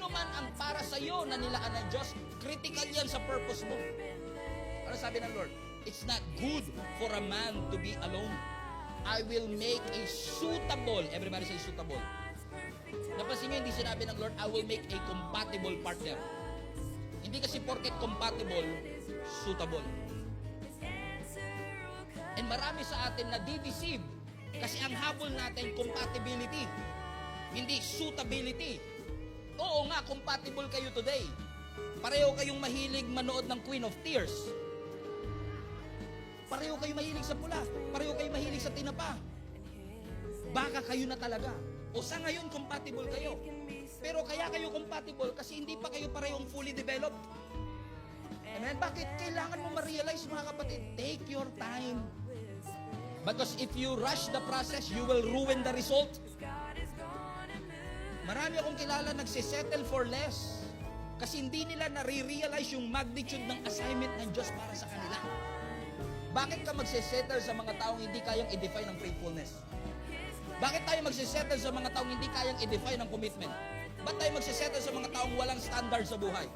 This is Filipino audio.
sino man ang para sa iyo na nilaan ng Diyos, critical yan sa purpose mo. Ano sabi ng Lord? It's not good for a man to be alone. I will make a suitable, everybody say suitable. Napansin niyo, hindi sinabi ng Lord, I will make a compatible partner. Hindi kasi porket compatible, suitable. And marami sa atin na deceive kasi ang habol natin compatibility, hindi suitability. Compatible kayo today. Pareho kayong mahilig manood ng Queen of Tears. Pareho kayo mahilig sa pula. Pareho kayo mahilig sa tinapa. Baka kayo na talaga. O sa ngayon, compatible kayo. Pero kaya kayo compatible kasi hindi pa kayo parehong fully developed. Amen? Bakit? Kailangan mo ma-realize mga kapatid, take your time. Because if you rush the process, you will ruin the result. Marami akong kilala nagsisettle for less kasi hindi nila nare-realize yung magnitude ng assignment ng Diyos para sa kanila. Bakit ka magsisettle sa mga taong hindi kayang i-define ng faithfulness? Bakit tayo magsisettle sa mga taong hindi kayang i-define ng commitment? Ba't tayo magsisettle sa mga taong walang standard sa buhay?